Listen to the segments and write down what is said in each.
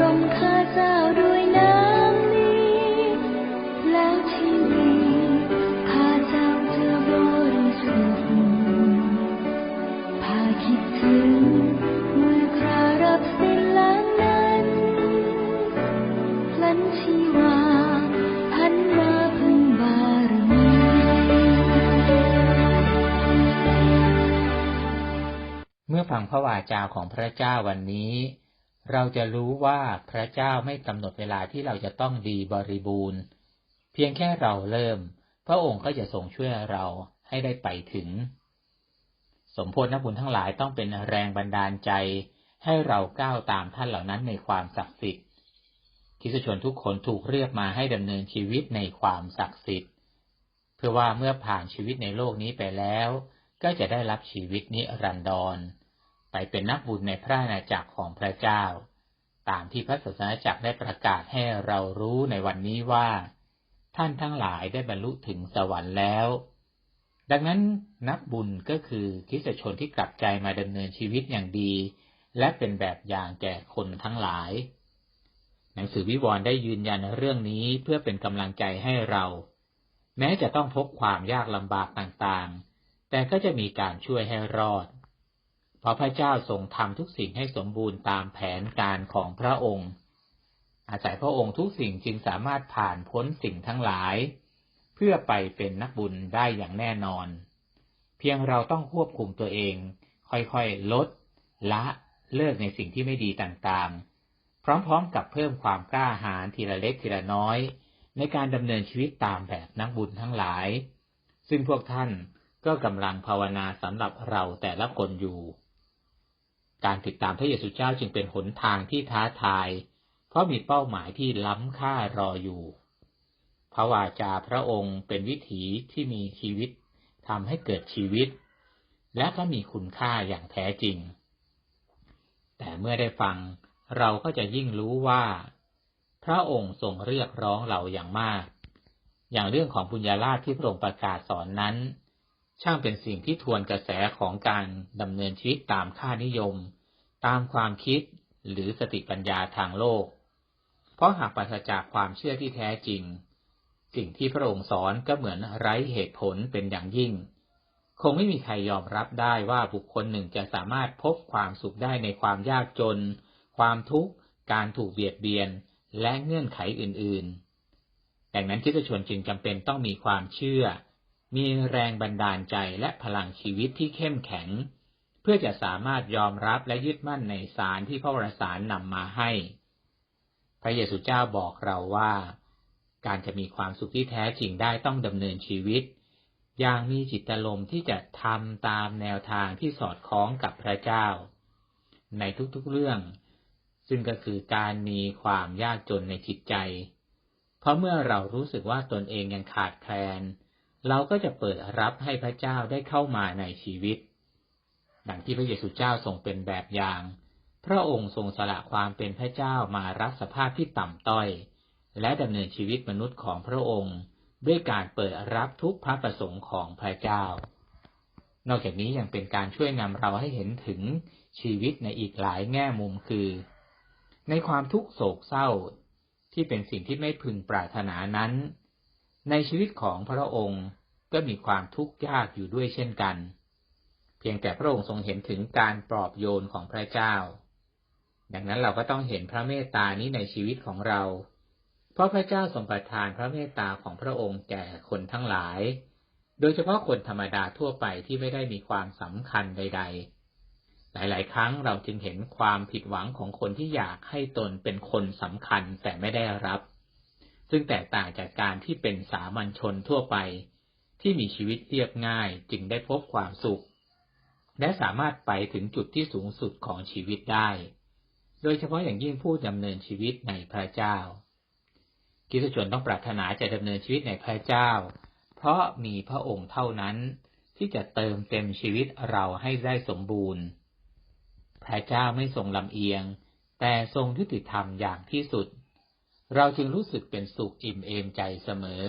รมข้าเจ้าด้วยน้ำนี้ แล้วชีวิตข้าเจ้าจะบริสุทธิ์พาคิดถึงเมื่อครารับสิ้นล้างนั้นพลันชีวาหันมาพึ่งบารมี เมื่อฟังพระวาจาของพระเจ้าวันนี้ เราจะรู้ว่าพระเจ้าไม่กำหนดเวลาที่เราจะต้องดีบริบูรณ์ เพียงแค่เราเริ่ม พระองค์ก็จะทรงช่วยเราให้ได้ไปถึง สมโพธินักบุญทั้งหลายต้องเป็นแรงบันดาลใจ ให้เราก้าวตามท่านเหล่านั้นในความศักดิ์สิทธิ์คริสชนทุกคนถูกเรียกมาให้ดำเนินชีวิตในความศักดิ์สิทธิ์ เพื่อว่าเมื่อผ่านชีวิตในโลกนี้ไปแล้ว ก็จะได้รับชีวิตนิรันดร ไปเป็นนักบุญในพระอาณาจักรของพระเจ้า ตามที่พระศาสนาจักรได้ประกาศให้เรารู้ในวันนี้ว่า ท่านทั้งหลายได้บรรลุถึงสวรรค์แล้ว ดังนั้นนักบุญก็คือคริสตชนที่กลับใจมาดำเนินชีวิตอย่างดี และเป็นแบบอย่างแก่คนทั้งหลาย หนังสือวิวรณ์ได้ยืนยันเรื่องนี้เพื่อเป็นกำลังใจให้เรา แม้จะต้องพบความยากลำบากต่างๆ แต่ก็จะมีการช่วยให้รอด เพราะพระเจ้าทรงทำทุกสิ่งให้สมบูรณ์ตามแผนการของพระองค์ อาศัยพระองค์ทุกสิ่งจึงสามารถผ่านพ้นสิ่งทั้งหลาย เพื่อไปเป็นนักบุญได้อย่างแน่นอน เพียงเราต้องควบคุมตัวเอง ค่อยๆ ลด ละเลิกในสิ่งที่ไม่ดีต่างๆ พร้อมๆกับเพิ่มความกล้าหาญทีละเล็กทีละน้อย ในการดำเนินชีวิตตามแบบนักบุญทั้งหลาย ซึ่งพวกท่านก็กำลังภาวนาสำหรับเราแต่ละคนอยู่ การติดตามพระเยซูเจ้าจึงเป็นหนทางที่ท้าทาย เพราะมีเป้าหมายที่ล้ำค่ารออยู่ พระวาจาพระองค์เป็นวิถีที่มีชีวิตทำให้เกิดชีวิต และก็มีคุณค่าอย่างแท้จริง แต่เมื่อได้ฟังเราก็จะยิ่งรู้ว่า พระองค์ทรงเรียกร้องเราอย่างมาก อย่างเรื่องของปุญญาลาภที่พระองค์ประกาศสอนนั้น ช่างเป็นสิ่งที่ทวนกระแสของการดำเนินชีวิตตามค่านิยม ตามความคิดหรือสติปัญญาทางโลก เพราะหากปราศจากความเชื่อที่แท้จริง สิ่งที่พระองค์สอนก็เหมือนไร้เหตุผลเป็นอย่างยิ่ง คงไม่มีใครยอมรับได้ว่าบุคคลหนึ่งจะสามารถพบความสุขได้ในความยากจน ความทุกข์ การถูกเบียดเบียน และเงื่อนไขอื่นๆ ดังนั้นคริสตชนจึงจำเป็นต้องมีความเชื่อ มีแรงบันดาลใจและพลังชีวิตที่เข้มแข็ง เพื่อจะสามารถยอมรับและยึดมั่นในสารที่พระวรสารนำมาให้ พระเยซูเจ้าบอกเราว่า การจะมีความสุขที่แท้จริงได้ต้องดำเนินชีวิต อย่างมีจิตลมที่จะทำตามแนวทางที่สอดคล้องกับพระเจ้า ในทุกๆเรื่อง ซึ่งก็คือการมีความยากจนในจิตใจ เพราะเมื่อเรารู้สึกว่าตนเองยังขาดแคลน เราก็จะเปิดรับให้พระเจ้าได้เข้ามาในชีวิต ดังที่พระเยซูเจ้าทรงเป็นแบบอย่าง พระองค์ทรงสละความเป็นพระเจ้ามารับสภาพที่ต่ำต้อย และดำเนินชีวิตมนุษย์ของพระองค์ ด้วยการเปิดรับทุกพระประสงค์ของพระเจ้า นอกจากนี้ยังเป็นการช่วยนำเราให้เห็นถึงชีวิตในอีกหลายแง่มุมคือ ในความทุกโศกเศร้าที่เป็นสิ่งที่ไม่พึงปรารถนานั้น ในชีวิตของพระองค์ ก็มีความทุกข์ยากอยู่ด้วยเช่นกัน เพียงแต่พระองค์ทรงเห็นถึงการปลอบโยนของพระเจ้า ดังนั้นเราก็ต้องเห็นพระเมตตานี้ในชีวิตของเรา เพราะพระเจ้าทรงประทานพระเมตตาของพระองค์แก่คนทั้งหลาย โดยเฉพาะคนธรรมดาทั่วไปที่ไม่ได้มีความสำคัญใด ๆหลาย ๆ ครั้งเราจึงเห็นความผิดหวังของคนที่อยากให้ตนเป็นคนสำคัญแต่ไม่ได้รับ ซึ่งแตกต่างจากการที่เป็นสามัญชนทั่วไป ที่มีชีวิตเรียบง่ายจึงได้พบความสุข และสามารถไปถึงจุดที่สูงสุดของชีวิตได้ โดยเฉพาะอย่างยิ่งผู้ดำเนินชีวิตในพระเจ้าคริสตชนต้องปรารถนาจะดำเนินชีวิตในพระเจ้า เพราะมีพระองค์เท่านั้น ที่จะเติมเต็มชีวิตเราให้ได้สมบูรณ์ พระเจ้าไม่ทรงลำเอียง แต่ทรงยุติธรรมอย่างที่สุด เราจึงรู้สึกเป็นสุขอิ่มเอมใจเสมอ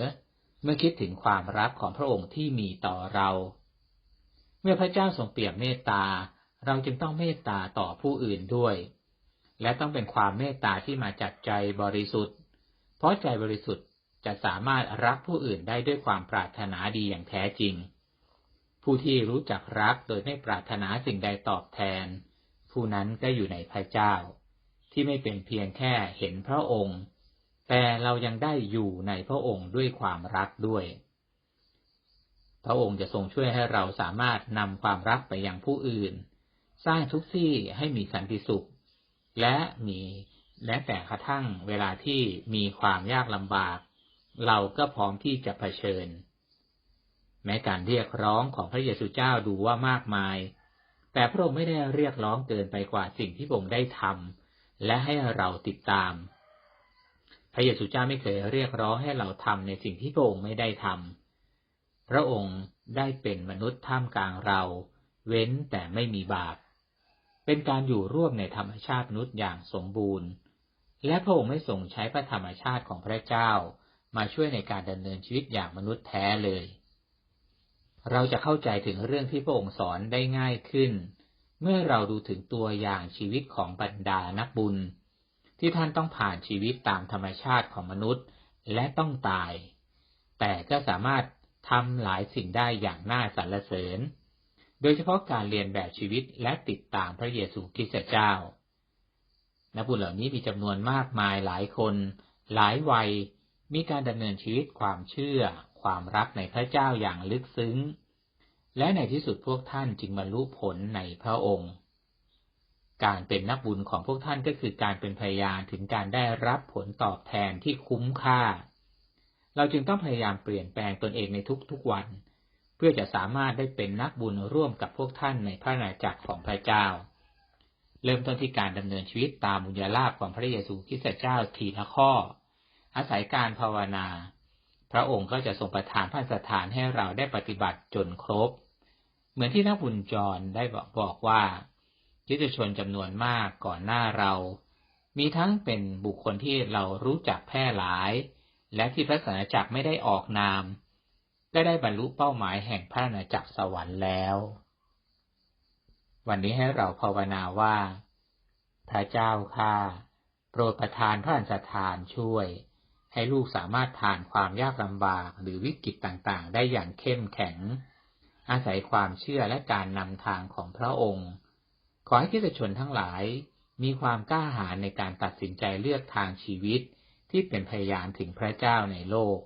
เมื่อคิดถึงความรักของพระองค์ที่มีต่อเรา เมื่อพระเจ้าทรงเปี่ยมเมตตา เราจึงต้องเมตตาต่อผู้อื่นด้วย และต้องเป็นความเมตตาที่มาจากใจบริสุทธิ์ เพราะใจบริสุทธิ์จะสามารถรักผู้อื่นได้ด้วยความปรารถนาดีอย่างแท้จริง ผู้ที่รู้จักรักโดยไม่ปรารถนาสิ่งใดตอบแทน ผู้นั้นก็อยู่ในพระเจ้า ที่ไม่เป็นเพียงแค่เห็นพระองค์ แต่เรายังได้อยู่ในพระองค์ด้วยความรักด้วย พระองค์จะทรงช่วยให้เราสามารถนำความรักไปยังผู้อื่น สร้างทุกที่ให้มีสันติสุข และมีและแต่กระทั่งเวลาที่มีความยากลำบาก เราก็พร้อมที่จะเผชิญ แม้การเรียกร้องของพระเยซูเจ้าดูว่ามากมาย แต่พระองค์ไม่ได้เรียกร้องเกินไปกว่าสิ่งที่พระองค์ได้ทำและให้เราติดตาม ระเยซูเจ้าไม่เคยเรียกร้องให้เราทำในสิ่งที่พระองค์ไม่ได้ทำพระองค์ได้เป็นมนุษย์ท่ามกลางเรา เว้นแต่ไม่มีบาป เป็นการอยู่ร่วมในธรรมชาติมนุษย์อย่างสมบูรณ์ และพระองค์ไม่ทรงใช้พระธรรมชาติของพระเจ้า มาช่วยในการดำเนินชีวิตอย่างมนุษย์แท้เลย เราจะเข้าใจถึงเรื่องที่พระองค์สอนได้ง่ายขึ้น เมื่อเราดูถึงตัวอย่างชีวิตของบรรดานักบุญ ที่ท่านต้องผ่านชีวิตตามธรรมชาติของมนุษย์และต้องตาย แต่ก็สามารถทำหลายสิ่งได้อย่างน่าสรรเสริญ โดยเฉพาะการเรียนแบบชีวิตและติดตามพระเยซูคริสต์เจ้า นักบุญเหล่านี้มีจำนวนมากมายหลายคน หลายวัย มีการดำเนินชีวิตความเชื่อ ความรักในพระเจ้าอย่างลึกซึ้ง และในที่สุดพวกท่านจึงบรรลุผลในพระองค์ การเป็นนักบุญของพวกท่านก็คือการเป็นพยานถึงการได้รับผลตอบแทนที่คุ้มค่า เราจึงต้องพยายามเปลี่ยนแปลงตนเองในทุกๆวัน เพื่อจะสามารถได้เป็นนักบุญร่วมกับพวกท่านในพระนาจักรของพระเจ้า เริ่มต้นที่การดำเนินชีวิตตามบุญญาลาภของพระเยซูคริสต์เจ้าทีละข้อ อาศัยการภาวนา พระองค์ก็จะทรงประทานพระสถานให้เราได้ปฏิบัติจนครบ เหมือนที่นักบุญจรได้บอกบอกว่า ยิตชนจำนวนมากก่อนหน้าเรา มีทั้งเป็นบุคคลที่เรารู้จักแพร่หลาย และที่พระสัญจักรไม่ได้ออกนาม ก็ได้บรรลุเป้าหมายแห่งพระนาจักรสวรรค์แล้ว วันนี้ให้เราภาวนาว่า พระเจ้าข้าโปรดประทานพระอัญชทานช่วย ให้ลูกสามารถผ่านความยากลำบากหรือวิกฤตต่างๆ ได้อย่างเข้มแข็ง อาศัยความเชื่อและการนำทางของพระองค์ ขอให้คิดชนทั้งหลาย มีความกล้าหาญในการตัดสินใจเลือกทางชีวิตที่เป็นพยานถึงพระเจ้าในโลก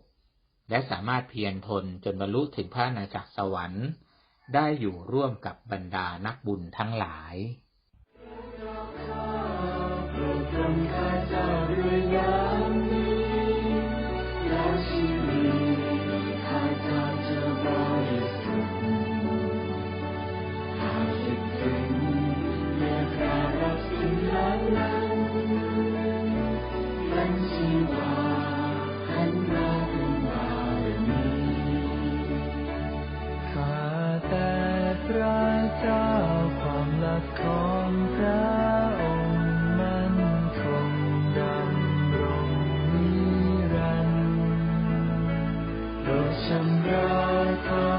และสามารถเพียรทนจนบรรลุถึงพระนาจักรสวรรค์ ได้อยู่ร่วมกับบรรดานักบุญทั้งหลาย sembrata